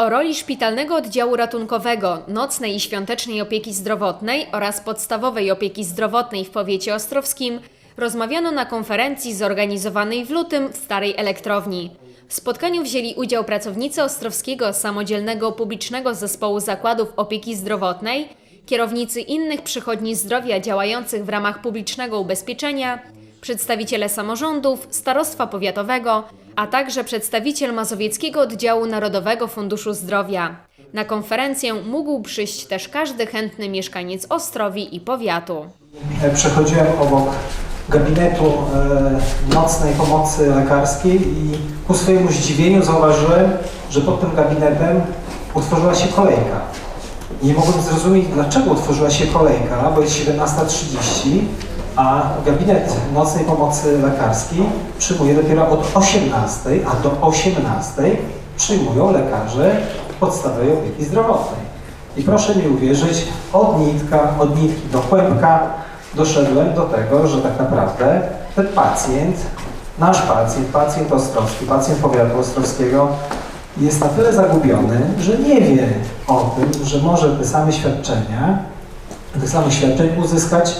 O roli szpitalnego oddziału ratunkowego, nocnej i świątecznej opieki zdrowotnej oraz podstawowej opieki zdrowotnej w powiecie ostrowskim rozmawiano na konferencji zorganizowanej w lutym w Starej Elektrowni. W spotkaniu wzięli udział pracownicy Ostrowskiego Samodzielnego Publicznego Zespołu Zakładów Opieki Zdrowotnej, kierownicy innych przychodni zdrowia działających w ramach publicznego ubezpieczenia, przedstawiciele samorządów, starostwa powiatowego, a także przedstawiciel Mazowieckiego Oddziału Narodowego Funduszu Zdrowia. Na konferencję mógł przyjść też każdy chętny mieszkaniec Ostrowi i powiatu. E, Przechodziłem obok gabinetu e, nocnej pomocy lekarskiej i ku swojemu zdziwieniu zauważyłem, że pod tym gabinetem utworzyła się kolejka. Nie mogłem zrozumieć, dlaczego utworzyła się kolejka, bo jest 17.30, a gabinet nocnej pomocy lekarskiej przyjmuje dopiero od 18.00, a do 18.00 przyjmują lekarze podstawowej opieki zdrowotnej. I proszę mi uwierzyć, od nitka, od nitki do kłębka doszedłem do tego, że tak naprawdę ten pacjent, nasz pacjent, pacjent ostrowski, pacjent powiatu ostrowskiego jest na tyle zagubiony, że nie wie o tym, że może te same świadczenia, tych samych świadczeń uzyskać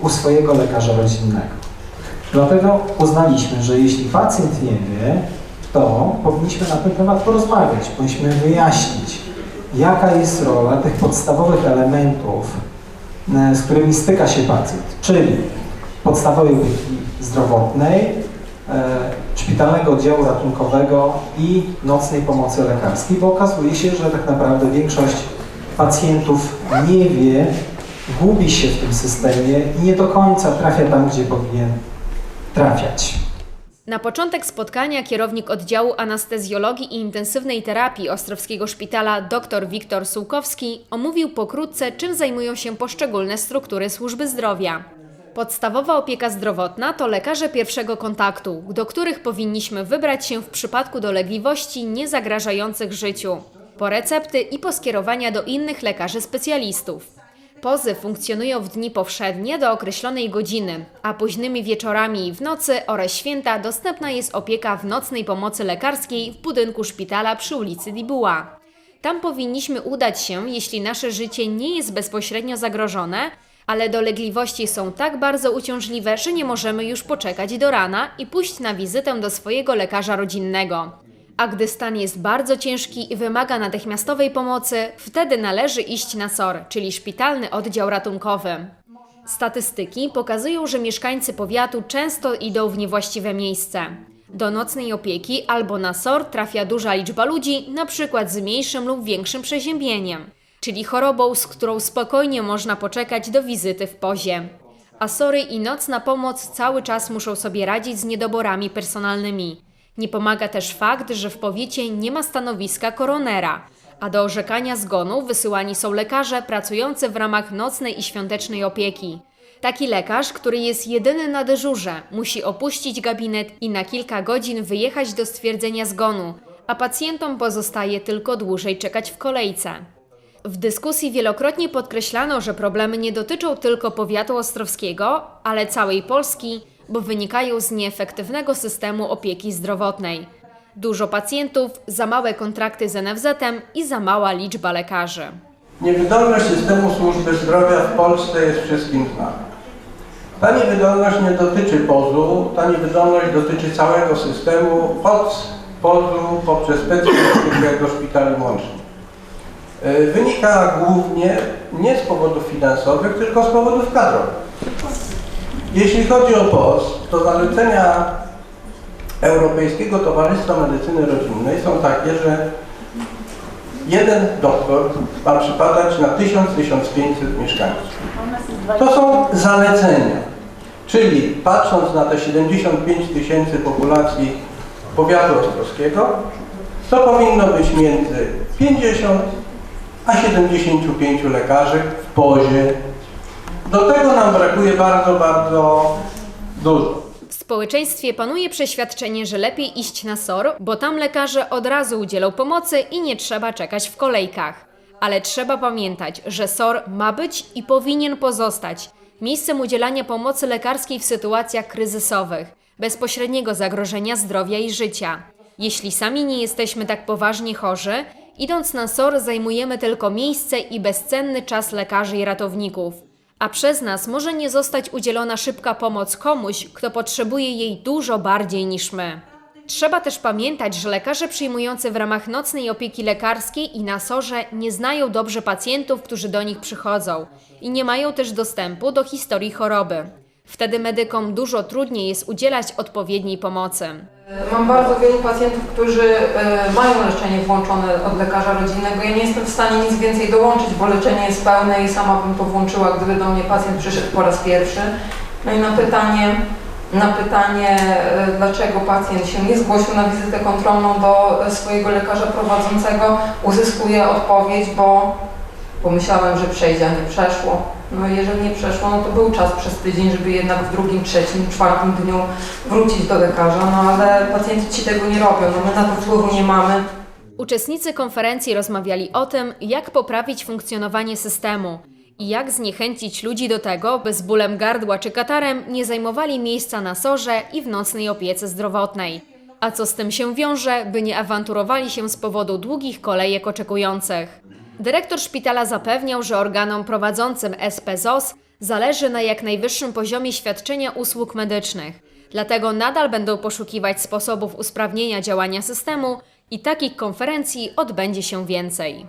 u swojego lekarza rodzinnego. Dlatego uznaliśmy, że jeśli pacjent nie wie, to powinniśmy na ten temat porozmawiać, powinniśmy wyjaśnić, jaka jest rola tych podstawowych elementów, e, z którymi styka się pacjent, czyli podstawowej opieki zdrowotnej, e, szpitalnego oddziału ratunkowego i nocnej pomocy lekarskiej, bo okazuje się, że tak naprawdę większość pacjentów nie wie, gubi się w tym systemie i nie do końca trafia tam, gdzie powinien trafiać. Na początek spotkania kierownik oddziału anestezjologii i intensywnej terapii Ostrowskiego Szpitala dr Wiktor Sułkowski omówił pokrótce, czym zajmują się poszczególne struktury służby zdrowia. Podstawowa opieka zdrowotna to lekarze pierwszego kontaktu, do których powinniśmy wybrać się w przypadku dolegliwości niezagrażających życiu, po recepty i po skierowania do innych lekarzy specjalistów. Pozy funkcjonują w dni powszednie do określonej godziny, a późnymi wieczorami i w nocy oraz święta dostępna jest opieka w nocnej pomocy lekarskiej w budynku szpitala przy ulicy Dibuła. Tam powinniśmy udać się, jeśli nasze życie nie jest bezpośrednio zagrożone, ale dolegliwości są tak bardzo uciążliwe, że nie możemy już poczekać do rana i pójść na wizytę do swojego lekarza rodzinnego. A gdy stan jest bardzo ciężki i wymaga natychmiastowej pomocy, wtedy należy iść na SOR, czyli szpitalny oddział ratunkowy. Statystyki pokazują, że mieszkańcy powiatu często idą w niewłaściwe miejsce. Do nocnej opieki albo na SOR trafia duża liczba ludzi, na przykład z mniejszym lub większym przeziębieniem, czyli chorobą, z którą spokojnie można poczekać do wizyty w pozie. A SORy i nocna pomoc cały czas muszą sobie radzić z niedoborami personalnymi. Nie pomaga też fakt, że w powiecie nie ma stanowiska koronera, a do orzekania zgonu wysyłani są lekarze pracujący w ramach nocnej i świątecznej opieki. Taki lekarz, który jest jedyny na dyżurze, musi opuścić gabinet i na kilka godzin wyjechać do stwierdzenia zgonu, a pacjentom pozostaje tylko dłużej czekać w kolejce. W dyskusji wielokrotnie podkreślano, że problemy nie dotyczą tylko powiatu ostrowskiego, ale całej Polski, bo wynikają z nieefektywnego systemu opieki zdrowotnej. Dużo pacjentów, za małe kontrakty z NFZ-em i za mała liczba lekarzy. Niewydolność systemu służby zdrowia w Polsce jest wszystkim znana. Ta niewydolność nie dotyczy POZ-u, ta niewydolność dotyczy całego systemu od POZ-u poprzez specjalistykę do szpitali łącznie. Wynika głównie nie z powodów finansowych, tylko z powodów kadrowych. Jeśli chodzi o POZ, to zalecenia Europejskiego Towarzystwa Medycyny Rodzinnej są takie, że jeden doktor ma przypadać na 1000-1500 mieszkańców. To są zalecenia. Czyli patrząc na te 75 tysięcy populacji powiatu ostrowskiego, to powinno być między 50 a 75 lekarzy w pozie. Do tego nam brakuje bardzo, bardzo dużo. W społeczeństwie panuje przeświadczenie, że lepiej iść na SOR, bo tam lekarze od razu udzielą pomocy i nie trzeba czekać w kolejkach. Ale trzeba pamiętać, że SOR ma być i powinien pozostać miejscem udzielania pomocy lekarskiej w sytuacjach kryzysowych, bezpośredniego zagrożenia zdrowia i życia. Jeśli sami nie jesteśmy tak poważnie chorzy Idąc na SOR zajmujemy tylko miejsce i bezcenny czas lekarzy i ratowników. A przez nas może nie zostać udzielona szybka pomoc komuś, kto potrzebuje jej dużo bardziej niż my. Trzeba też pamiętać, że lekarze przyjmujący w ramach nocnej opieki lekarskiej i na sorze nie znają dobrze pacjentów, którzy do nich przychodzą i nie mają też dostępu do historii choroby. Wtedy medykom dużo trudniej jest udzielać odpowiedniej pomocy. Mam bardzo wielu pacjentów, którzy e, mają leczenie włączone od lekarza rodzinnego. Ja nie jestem w stanie nic więcej dołączyć, bo leczenie jest pełne i sama bym to włączyła, gdyby do mnie pacjent przyszedł po raz pierwszy. No i na pytanie, na pytanie, e, dlaczego pacjent się nie zgłosił na wizytę kontrolną do e, swojego lekarza prowadzącego, uzyskuję odpowiedź, bo pomyślałem, że przejdzie, a nie przeszło. No jeżeli nie przeszło, no to był czas przez tydzień, żeby jednak w drugim, trzecim, czwartym dniu wrócić do lekarza, no ale pacjenci ci tego nie robią, no my na to wpływu nie mamy. Uczestnicy konferencji rozmawiali o tym, jak poprawić funkcjonowanie systemu i jak zniechęcić ludzi do tego, by z bólem gardła czy katarem nie zajmowali miejsca na sorze i w nocnej opiece zdrowotnej. A co z tym się wiąże, by nie awanturowali się z powodu długich kolejek oczekujących. Dyrektor szpitala zapewniał, że organom prowadzącym SPZOS zależy na jak najwyższym poziomie świadczenia usług medycznych. Dlatego nadal będą poszukiwać sposobów usprawnienia działania systemu i takich konferencji odbędzie się więcej.